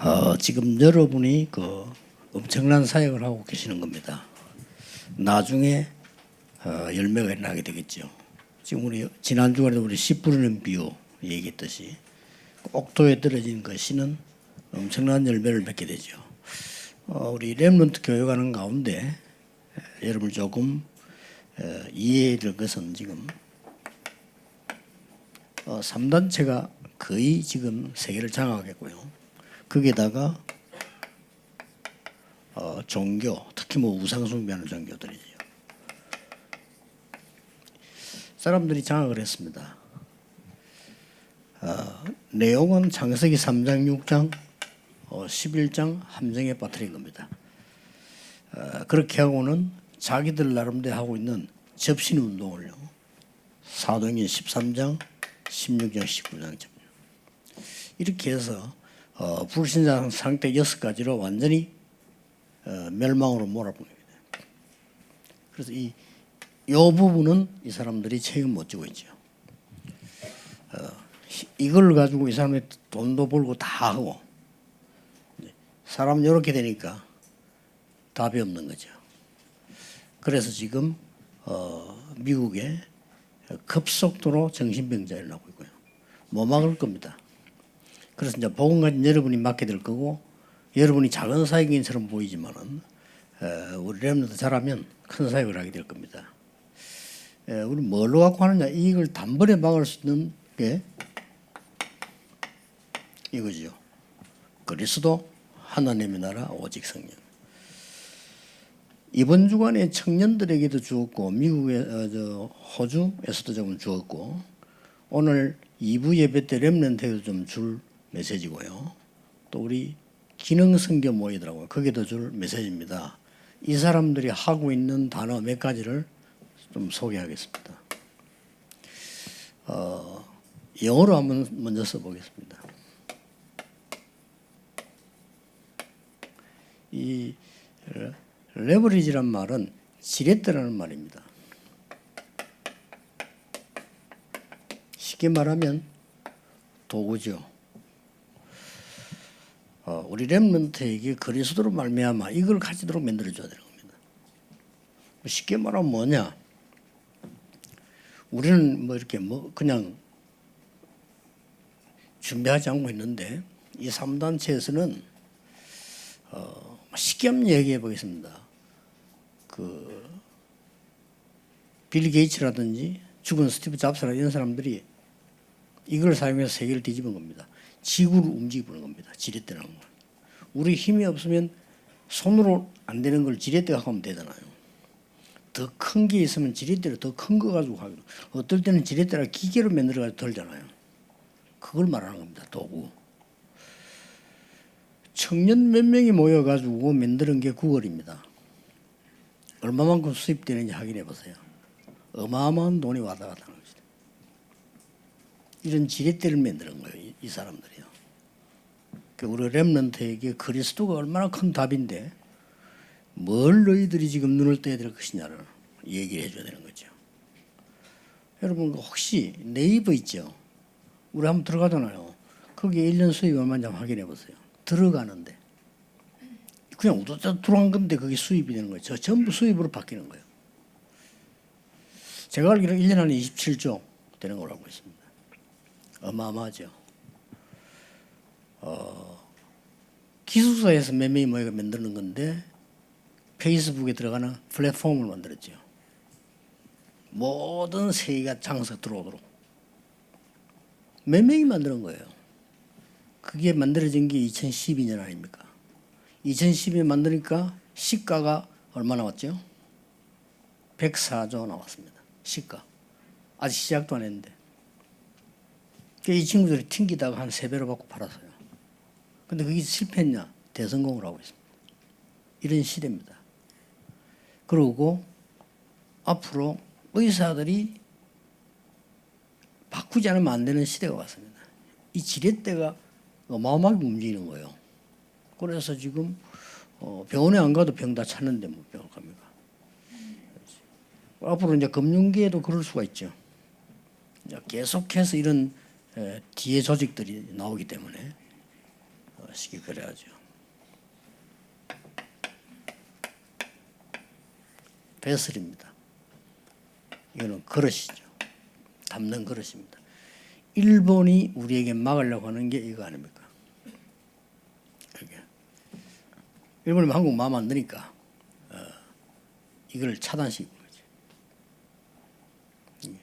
어, 지금 여러분이 그 엄청난 사역을 하고 계시는 겁니다. 나중에 어, 열매가 나게 되겠죠. 지금 우리 지난 주간에 우리 씨 뿌리는 비유 얘기했듯이 옥토에 떨어진 그 씨는 엄청난 열매를 맺게 되죠. 어, 우리 렘런트 교육하는 가운데 에, 여러분 조금 에, 이해해야 될 것은 지금 어, 3단체가 거의 지금 세계를 장악했고요. 거기에다가 어, 종교, 특히 뭐 우상 숭배하는 종교들이죠. 사람들이 장악을 했습니다. 어, 내용은 창세기 3장, 6장, 어, 11장 함정에 빠뜨린 겁니다. 어, 그렇게 하고는 자기들 나름대로 하고 있는 접신 운동을요. 사도행전 13장, 16장, 19장 점 이렇게 해서 어, 불신자 상태 여섯 가지로 완전히 어, 멸망으로 몰아보냅니다. 그래서 이, 요 부분은 이 사람들이 책임 못 지고 있죠. 어, 이걸 가지고 이 사람이 돈도 벌고 다 하고 사람 이렇게 되니까 답이 없는 거죠. 그래서 지금 어, 미국에 급속도로 정신병자를 나고 있고요. 못 막을 겁니다. 그래서 이제 가진 여러분이 맡게 될 거고 여러분이 작은 사역인처럼 보이지만은 어, 우리 렘너도 잘하면 큰 사역을 하게 될 겁니다. 에, 우리 뭘로 갖고 하느냐 이걸 단번에 막을 수 있는 게 이거죠. 그리스도 하나님의 나라 오직 성령. 이번 주간에 청년들에게도 주었고 미국의 어, 저 호주에서도 좀 주었고 오늘 2부 예배 때 렘넌트에도 좀 줄 메시지고요. 또 우리 기능 성교 모이더라고요. 거기도 줄 메시지입니다. 이 사람들이 하고 있는 단어 몇 가지를 좀 소개하겠습니다. 어, 영어로 한번 먼저 써보겠습니다. 이 레버리지란 말은 지렛대라는 말입니다. 쉽게 말하면 도구죠. 어, 우리 렘넌트에게 그리스도로 말미암아 이걸 가지도록 만들어 줘야 되는 겁니다. 쉽게 말하면 뭐냐? 우리는 뭐 이렇게 뭐 그냥 준비하지 않고 있는데 이 3단체에서는 어, 쉽게 한번 얘기해 보겠습니다. 그 빌 게이츠라든지 죽은 스티브 잡스나 이런 사람들이 이걸 사용해서 세계를 뒤집은 겁니다. 지구를 움직이는 겁니다. 지렛대라는 걸. 우리 힘이 없으면 손으로 안 되는 걸 지렛대가 하면 되잖아요. 더 큰 게 있으면 지렛대를 더큰 거 가지고 하기로. 어떨 때는 지렛대를 기계로 만들어 가지고 덜잖아요. 그걸 말하는 겁니다. 도구. 청년 몇 명이 모여 가지고 만드는 게 9월입니다. 얼마만큼 수입되는지 확인해 보세요. 어마어마한 돈이 왔다 갔다 이런 지렛대를 만드는 거예요. 이, 이 사람들이요. 그 우리 렘넌트에게 그리스도가 얼마나 큰 답인데 뭘 너희들이 지금 눈을 떼야 될 것이냐를 얘기를 해줘야 되는 거죠. 여러분 그 혹시 네이버 있죠? 우리 한번 들어가잖아요. 거기에 1년 수입이 얼마인지 확인해 보세요. 들어가는데 그냥 우도자 들어간 건데 그게 수입이 되는. 저 전부 수입으로 바뀌는 거예요. 제가 알기로는 1년 안에 27조 되는 걸로 알고 있습니다. 어마어마하죠. 어, 기숙사에서 몇 명이 모여가 만드는 건데 페이스북에 들어가는 플랫폼을 만들었죠. 모든 세계가 장사 들어오도록 몇 명이 만드는 거예요. 그게 만들어진 게 2012년 아닙니까? 2012년 만드니까 시가가 얼마 나왔죠? 104조 나왔습니다. 시가. 아직 시작도 안 했는데. 이 친구들이 튕기다가 한 세 배로 받고 팔았어요. 근데 그게 실패했냐? 대성공을 하고 있습니다. 이런 시대입니다. 그리고 앞으로 의사들이 바꾸지 않으면 안 되는 시대가 왔습니다. 이 지렛대가 어마어마하게 움직이는 거예요. 그래서 지금 어, 병원에 안 가도 병 다 찾는데 뭐 병원 갑니까? 앞으로 이제 금융계에도 그럴 수가 있죠. 계속해서 이런 에, 뒤에 조직들이 나오기 때문에 어, 쉽게 그래야죠. 배설입니다. 이거는 그릇이죠. 담는 그릇입니다. 일본이 우리에게 막으려고 하는 게 이거 아닙니까? 그게 일본이 한국 마음 안 드니까 어, 이걸. 예.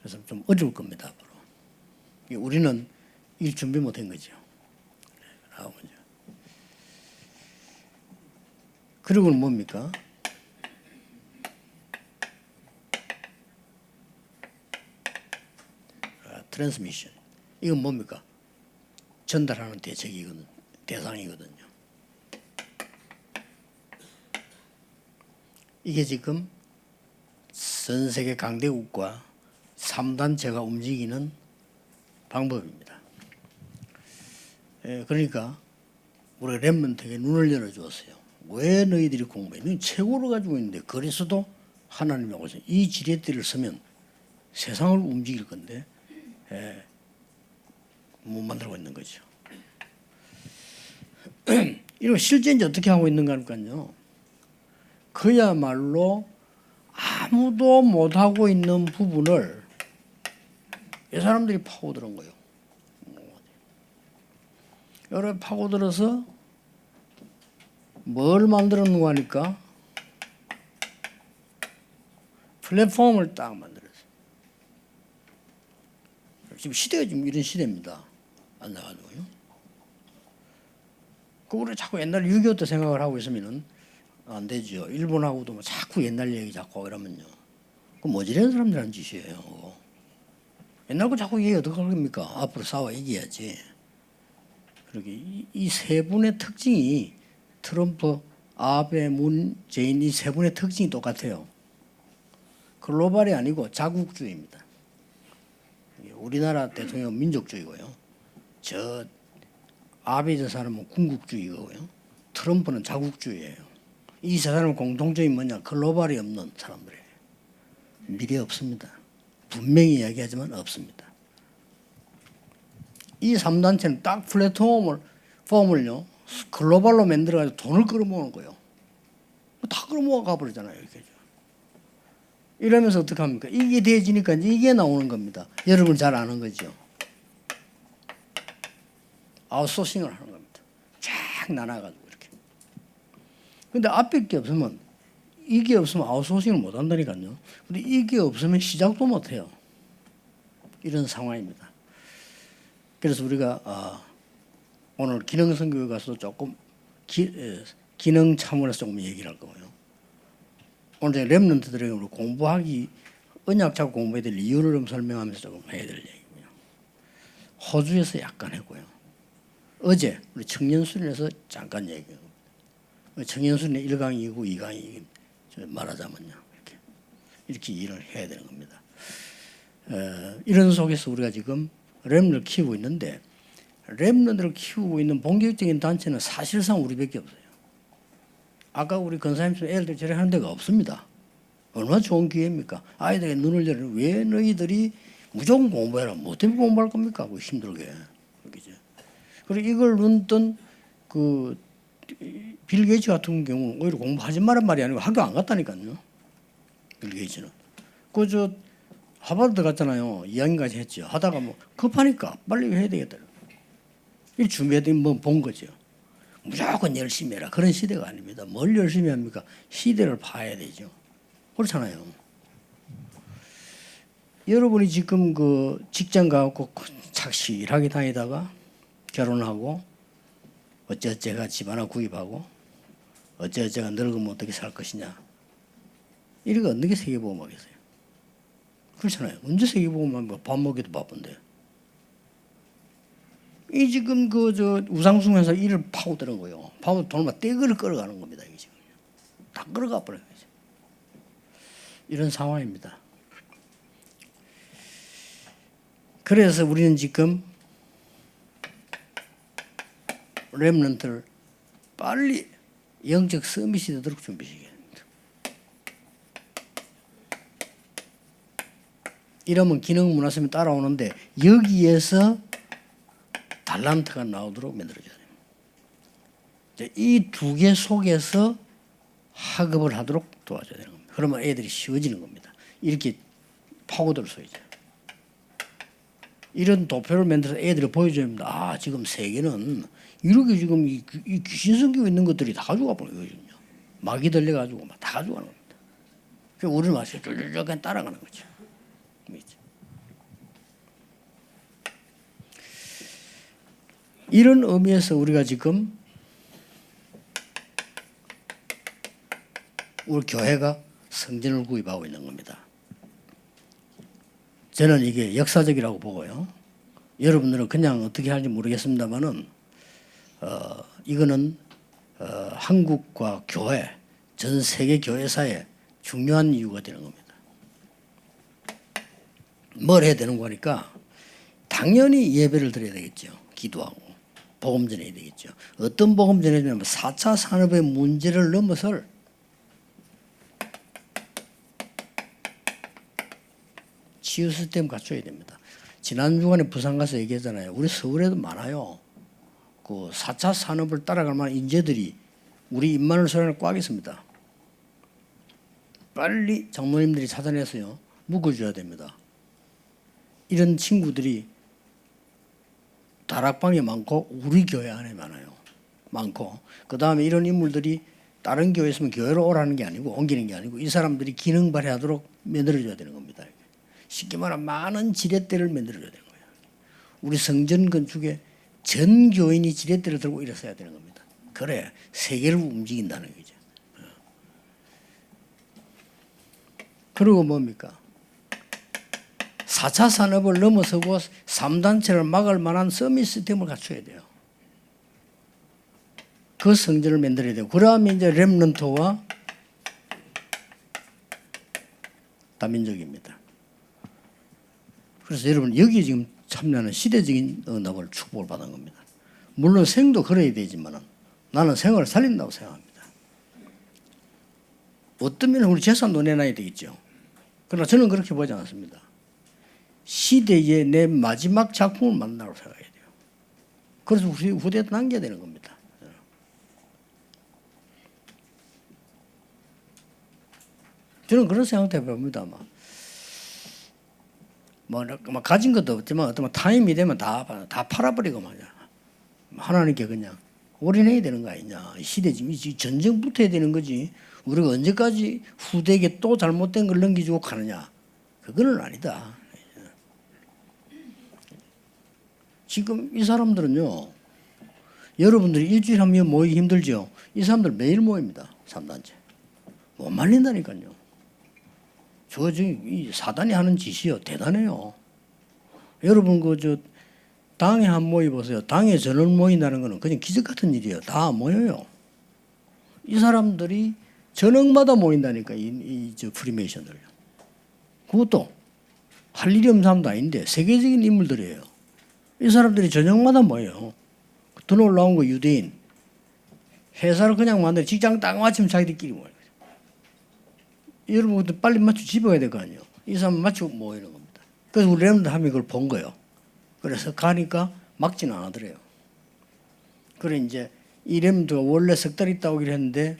그래서 좀 어려울 겁니다 우리는 일 준비 못한 거죠. 그리고는 뭡니까? 트랜스미션. 이건 뭡니까? 전달하는 대책이거든, 대상이거든요. 이게 지금 전 세계 강대국과 3단체가 움직이는 방법입니다. 예, 그러니까 우리 랩런트에게 눈을 열어주었어요. 왜 너희들이 공부해? 최고로 가지고 있는데 그래서도 하나님이 오셔. 이 지렛대를 쓰면 세상을 움직일 건데 예, 못 만들고 있는 거죠. 이거 실제 이제 어떻게 하고 있는가 하니까요. 그야말로 아무도 못 하고 있는 부분을 이 사람들이 파고드는 거예요. 여러 파고들어서 뭘 만들었는가 하니까 플랫폼을 딱 만들었어요. 지금 시대가 지금 이런 시대입니다. 안 나가지고요. 그 우리 자꾸 옛날 6.25 때 생각을 하고 있으면은 안 되죠. 일본하고도 뭐 자꾸 옛날 얘기 자꾸 이러면요. 그 뭐지라는 사람들 하는 짓이에요. 그거. 옛날 거 자꾸 얘기 어떻게 할 겁니까? 앞으로 싸워 이겨야지. 그러게 이 세 분의 특징이 트럼프, 아베, 문재인 이 세 분의 특징이 똑같아요. 글로벌이 아니고 자국주의입니다. 우리나라 대통령 민족주의고요. 저 아베 저 사람은 군국주의고요. 트럼프는 자국주의예요. 이 세 사람은 공통점이 뭐냐? 글로벌이 없는 사람들이에요. 미래 없습니다. 분명히 이야기하지만 없습니다. 이 3단체는 딱 플랫폼을 폼을요 글로벌로 만들어가지고 돈을 끌어모으는 거예요. 다 끌어모아 가버리잖아요. 이렇게. 이러면서 어떻게 합니까? 이게 돼지니까 이게 나오는 겁니다. 여러분 잘 아는 거죠. 아웃소싱을 하는 겁니다. 쫙 나눠가지고 이렇게. 근데 앞에 게 없으면 이게 없으면 아웃소싱을 못 한다니까요. 근데 이게 없으면 시작도 못 해요. 이런 상황입니다. 그래서 우리가 아, 오늘 기능 선교에 가서 조금 기, 에, 기능 차원에서 조금 얘기를 할 거고요. 오늘 랩런트들에게 공부하기 언약 잡고 공부해야 될 이유를 좀 설명하면서 조금 해야 될 얘기고요. 호주에서 약간 했고요. 어제 우리 청년순에서 잠깐 얘기해요. 청년순의 1강, 2구, 2강이 말하자면요. 이렇게 이렇게 일을 해야 되는 겁니다. 어, 이런 속에서 우리가 지금 랩런을 키우고 있는데 랩런들을 키우고 있는 본격적인 단체는 사실상 우리밖에 없어요. 아까 우리 건사님처럼 애들 저래 하는 데가 없습니다. 얼마나 좋은 기회입니까? 아이들에게 눈을 열어 왜 너희들이 무조건 공부해라. 뭐 때문에 공부할 겁니까? 그 힘들게. 그죠? 그리고 이걸 눈뜬 그 빌 게이츠 같은 경우는 오히려 공부하지 말란 말이 아니고 학교 안 갔다니까요. 빌 게이츠는. 그저 하버드 갔잖아요. 2학년까지 했죠. 하다가 뭐 급하니까 빨리 해야 되겠다. 이 준비해야 뭐본 거죠. 무조건 열심히 해라. 그런 시대가 아닙니다. 뭘 열심히 합니까? 시대를 봐야 되죠. 그렇잖아요. 여러분이 지금 그 직장 가고 착실하게 다니다가 결혼하고 어째어째가 집 하나 구입하고 어째어째가 늙으면 어떻게 살 것이냐. 이거 어떻게 세계보험 하겠어요? 그렇잖아요. 언제 세계보험 하면 밥 먹기도 바쁜데. 이 지금 그 저 우상숭에서 이를 파고드는 거예요. 파고 돈을 떼그를 끌어가는 겁니다. 이게 지금 다 끌어가 버려요. 이런 상황입니다. 그래서 우리는 지금 렘런트를 빨리 영적 서밋이 되도록 준비시켜야 됩니다. 이러면 기능 문화성이 따라오는데 여기에서 달란트가 나오도록 만들어줘야 돼요. 이두 개 속에서 학업을 하도록 도와줘야 되는 겁니다. 그러면 애들이 쉬워지는 겁니다. 이렇게 파고들 수 있죠. 이런 도표를 만들어서 애들이 보여줘야 합니다. 아, 지금 세계는 이렇게 지금 이, 귀- 이 귀신 섞여 있는 것들이 다 가지고 가버린 거거든요. 막이 들려가지고 막 다 가지고 가는 겁니다. 그 우리는 마치 쫄쫄쫄 따라가는 거죠. 그렇죠. 이런 의미에서 우리가 지금 우리 교회가 성전을 구입하고 있는 겁니다. 저는 이게 역사적이라고 보고요. 여러분들은 그냥 어떻게 하는지 모르겠습니다만은 어, 이거는 어, 한국과 교회 전 세계 교회사에 중요한 이유가 되는 겁니다. 뭘 해야 되는 거니까 당연히 예배를 드려야 되겠죠. 기도하고 복음 전해야 되겠죠. 어떤 복음 전해냐면 4차 산업의 문제를 넘어설 치유 시스템 갖춰야 됩니다. 지난 주간에 부산 가서 얘기했잖아요. 우리 서울에도 많아요. 그 4차 산업을 따라갈 만한 인재들이 우리 입만을 소리를 꽉 있습니다. 빨리 장모님들이 찾아내서요. 묶어줘야 됩니다. 이런 친구들이 다락방에 많고 우리 교회 안에 많아요. 많고 그 다음에 이런 인물들이 다른 교회 있으면 교회로 오라는 게 아니고 옮기는 게 아니고 이 사람들이 기능 발휘하도록 만들어줘야 되는 겁니다. 쉽게 말하면 많은 지렛대를 만들어줘야 되는 거예요. 우리 성전 건축에 전 교인이 지렛대를 들고 일어서야 되는 겁니다. 그래 세계를 움직인다는 거죠. 어. 그리고 뭡니까? 4차 산업을 넘어서고 3단체를 막을 만한 서밋 시스템을 갖춰야 돼요. 그 성전을 만들어야 돼요. 그러면 이제 렘넌트와 다민족입니다. 그래서 여러분 여기 지금 참여하는 시대적인 응답을 축복을 받은 겁니다. 물론 생도 그래야 되지만 나는 생을 살린다고 생각합니다. 어떤 면은 우리 재산도 내놔야 되겠죠. 그러나 저는 그렇게 보지 않습니다. 시대의 내 마지막 작품을 만나고 생각해야 돼요. 그래서 우리 후대에 남겨야 되는 겁니다. 저는 그런 생각도 해봅니다. 막. 뭐, 뭐 가진 것도 없지만 어떤 타임이 되면 다, 다 팔아버리고 말이야. 하나님께 그냥 올인해야 되는 거 아니냐. 이 시대 지금 이 전쟁부터 해야 되는 거지. 우리가 언제까지 후대에게 또 잘못된 걸 넘기주고 가느냐. 그거는 아니다. 지금 이 사람들은요. 여러분들이 일주일에 한 번 모이기 힘들죠. 이 사람들 매일 모입니다. 3단체. 못 말린다니까요. 저 지금 이 사단이 하는 짓이요 대단해요. 여러분 그 저 당에 한 모이 보세요. 당에 전원 모인다는 거는 그냥 기적 같은 일이에요. 다 모여요. 이 사람들이 전역마다 모인다니까 이저 프리메이션들요. 그것도 할 일이 없는 사람도 아닌데 세계적인 인물들이에요. 이 사람들이 저녁마다 모여요. 더 놀라운 거 유대인 회사를 그냥 만들어 직장 딱 마치면 자기들끼리 모여요. 여러분들 빨리 집에 가야 될 거 아니에요. 이 사람 맞추고 모이는 겁니다. 그래서 우리 랩들 하면 그걸 본 거예요. 그래서 가니까 막지는 않아더래요. 그래 이제 이 랩도 원래 석 달 있다 오기로 했는데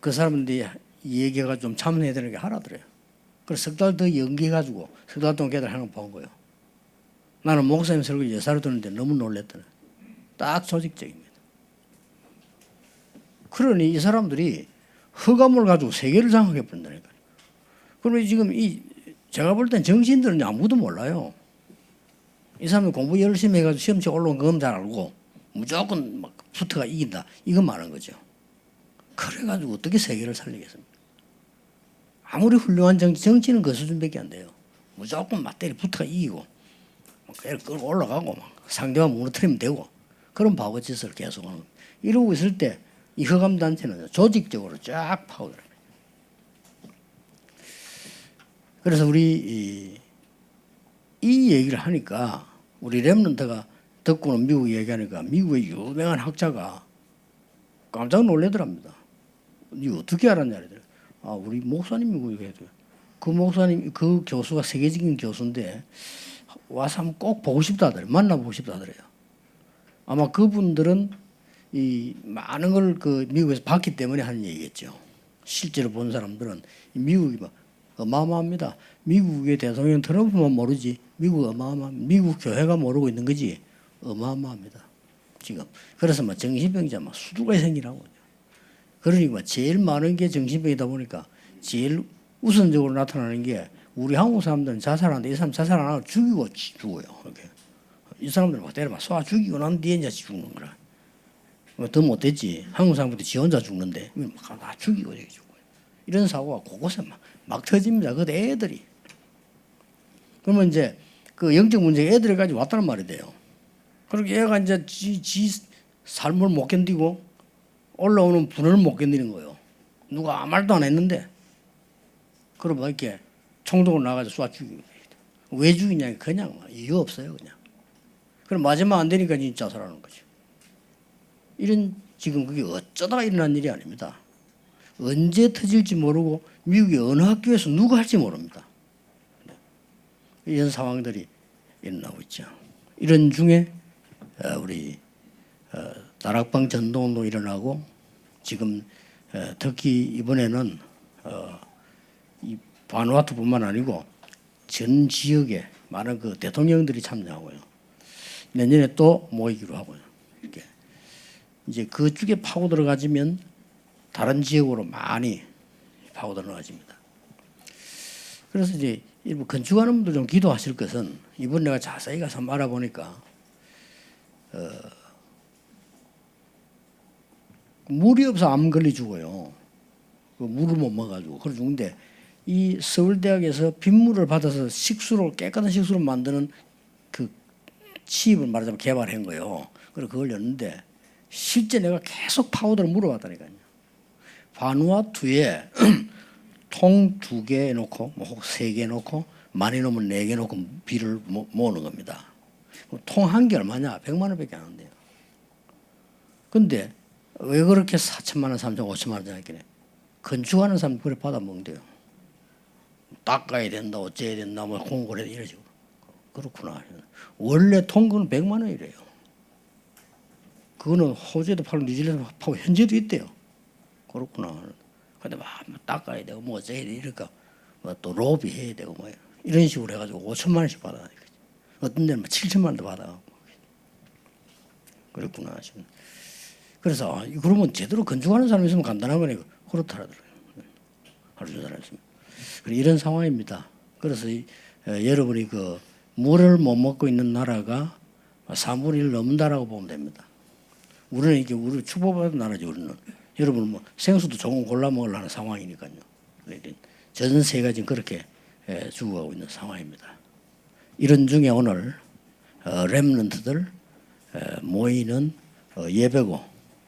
그 사람들이 이 얘기가 좀 참여해야 되는 게 하나더래요. 그래서 석 달 더 연기해가지고 석 달 동안 걔들 하는 거 본 거예요. 나는 목사님 설교 예사를 듣는데 너무 놀랬더래. 딱 조직적입니다. 그러니 이 사람들이 허감을 가지고 세계를 장악해 버린다니까요. 그러면 지금 이 제가 볼 땐 정신들은 아무도 몰라요. 이 사람은 공부 열심히 해가지고 시험치 올라온 건잘 알고 무조건 막 부트가 이긴다. 이건 말한 거죠. 그래가지고 어떻게 세계를 살리겠습니까? 아무리 훌륭한 정치, 정치는 그 수준밖에 안 돼요. 무조건 맞대리 부트가 이기고 막 끌고 올라가고 막 상대방 무너뜨리면 되고 그런 바보 짓을 계속 하는 겁니다. 이러고 있을 때 이 허감 단체는 조직적으로 쫙 파고들어요. 그래서 우리 이, 이 얘기를 하니까 우리 랩런트가 듣고는 미국 얘기하니까 미국의 유명한 학자가 깜짝 놀래더랍니다. 이 어떻게 알았냐 그러더라. 아 우리 목사님이 그 얘기해도 그 목사님 그 교수가 세계적인 교수인데 와서 한번 꼭 보고 싶다 하더래요. 만나보고 싶다 하더래요. 아마 그분들은 이 많은 걸 그 미국에서 봤기 때문에 하는 얘기겠죠. 실제로 본 사람들은 이 미국이 막 어마어마합니다. 미국의 대통령 트럼프만 모르지 미국 어마어마 미국 교회가 모르고 있는 거지 어마어마합니다. 지금 그래서 막 정신병자 막 수두가 생기라고. 그러니까 제일 많은 게 정신병이다 보니까 제일 우선적으로 나타나는 게 우리 한국 사람들은 자살하는데 이 사람 자살 안 하고 죽이고 죽어요. 이렇게 이 사람들 막 때려 막 쏴 죽이고 난 뒤에 이제 죽는 거라. 뭐더 못됐지. 한국 사람들이 지 혼자 죽는데 막 다 죽이고 이렇게 죽어요. 이런 사고가 곳곳에 막, 막 터집니다. 그 애들이. 그러면 이제 그 영적 문제 애들까지 왔다는 말이 돼요. 그렇게 애가 이제 지, 지 삶을 못 견디고 올라오는 분을 못 견디는 거예요. 누가 아무 말도 안 했는데 그러면 이렇게 총독으로 나가서 쏴 죽이고 왜 죽이냐 그냥 이유 없어요 그냥. 그럼 마지막 안 되니까 진짜 자살하는 거죠. 이런 지금 그게 어쩌다가 일어난 일이 아닙니다. 언제 터질지 모르고 미국의 어느 학교에서 누가 할지 모릅니다. 이런 상황들이 일어나고 있죠. 이런 중에 어, 우리 어, 다락방 전동도 일어나고 지금 어, 특히 이번에는 어, 이 바누아투뿐만 아니고 전 지역에 많은 그 대통령들이 참여하고요. 내년에 또 모이기로 하고요. 이렇게 이제 그쪽에 파고 들어가지면 다른 지역으로 많이 파고 들어가집니다. 그래서 이제 일부 건축하는 분들 좀 기도하실 것은 이번 내가 자세히 가서 말아보니까 어, 물이 없어 암 걸리 죽어요. 그 물을 못 먹어가지고 그래 죽는데 이 서울대학에서 빗물을 받아서 식수로 깨끗한 식수로 만드는 그 치입을 말하자면 개발한 거예요. 그래 그걸 였는데 실제 내가 계속 파우더를 물어봤다니까요. 바누아투에 통 두 개 놓고 뭐 세 개 놓고 많이 놓으면 네 개 놓고 비를 모- 모으는 겁니다. 통 한 개 얼마냐? 100만 원밖에 안 한대요. 근데 왜 그렇게 4천만 원, 3천, 5천만 원짜리 했겠네. 건축하는 사람 그래 받아 먹는데요. 닦아야 된다, 어째야 된다, 뭐 공고를 해야 이러죠. 그렇구나. 원래 통금은 100만 원이래요. 그거는 호주에도 팔고 뉴질랜드 팔고 현재도 있대요. 그렇구나. 근데 막 닦아야 되고 뭐 어째야 돼 이러니까 뭐또 로비 해야 되고 뭐 이런 식으로 해가지고 5천만 원씩 받아. 어떤 데는 뭐 7천만 원도 받아. 그랬구나. 그래서 아, 그러면 제대로 건축하는 사람이 있으면 간단한. 그렇더라고요. 할수 있는 사람이 있으면. 이런 상황입니다. 그래서 이, 에, 여러분이 그 물을 못 먹고 있는 나라가 3분의 1 넘는다라고 보면 됩니다. 우리는 이게 우리 축복받은 나라죠. 우리는 여러분 뭐 생수도 조금 골라 먹으려는 상황이니까요. 그러니까 전 세계가 지금 그렇게 에, 죽어가고 있는 상황입니다. 이런 중에 오늘 어, 렘런트들 에, 모이는 어, 예배고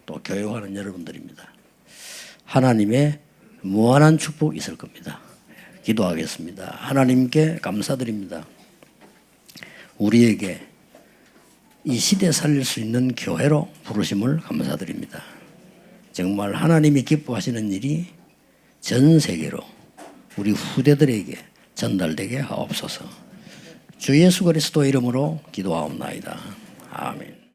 또 교육하는 여러분들입니다. 하나님의 무한한 축복 있을 겁니다. 기도하겠습니다. 하나님께 감사드립니다. 우리에게 이 시대 살릴 수 있는 교회로 부르심을 감사드립니다. 정말 하나님이 기뻐하시는 일이 전 세계로 우리 후대들에게 전달되게 하옵소서. 주 예수 그리스도 이름으로 기도하옵나이다. 아멘.